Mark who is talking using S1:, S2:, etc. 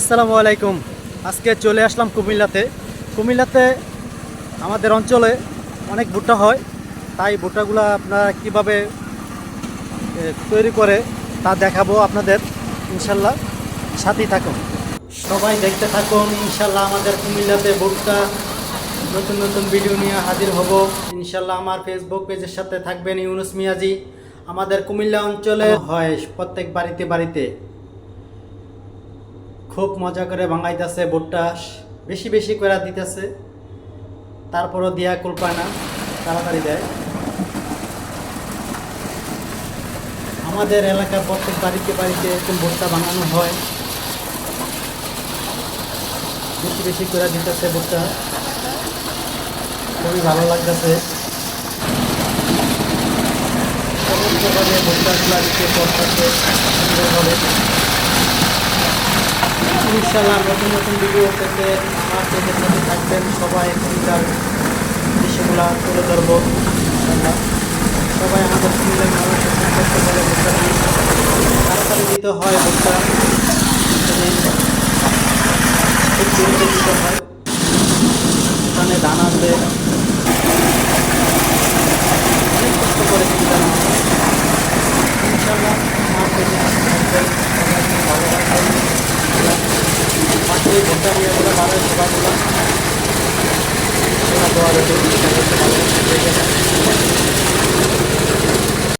S1: আসসালামু আলাইকুম। আজকে চলে আসলাম কুমিল্লাতে। কুমিল্লাতে আমাদের অঞ্চলে অনেক ভুট্টা হয়। তাই ভুট্টাগুলো আপনারা কীভাবে তৈরি করে তা দেখাবো আপনাদের, ইনশাল্লাহ। সাথেই থাকুন। সবাই দেখতে থাকুন, ইনশাল্লাহ আমাদের কুমিল্লাতে ভুট্টা নতুন নতুন ভিডিও নিয়ে হাজির হব। ইনশাল্লাহ আমার ফেসবুক পেজের সাথে থাকবেন ইউনুস মিয়াজি। আমাদের কুমিল্লা অঞ্চলে হয় প্রত্যেক বাড়িতে বাড়িতে। খুব মজা করে ভাঙাইতেছে ভুট্টা বেশি বেশি করে দিতেছে। তারপরও দিয়া কুল পায় না, তাড়াতাড়ি দেয়। আমাদের এলাকার প্রত্যেক বাড়িতে বাড়িতে এরকম ভুট্টা বানানো হয়। বেশি বেশি করে দিতেছে ভুট্টা খুবই ভালো লাগতেছে। ভুট্টাগুলা দিতে করতেছে সুন্দরভাবে। ইনশাল্লাহ নতুন নতুন ভিডিও পেতে আমার পেজের সাথে থাকবেন। সবাই এখানকার দৃশ্যগুলো তুলে ধরবো ইনশাল্লাহ সবাই আমাদের কুমিল্লার মানুষ এখানে করতে পারে তাড়াতাড়ি দিতে হয় দেরিতে দিতে হয়। ওখানে ধান অনেক কষ্ট করে চিন্তা ইনশাল্লাহ আমার পেজের সাথে থাকবেন সবাই খুব ভালো থাকবেন পাশে ভোটটা নিয়ে বলে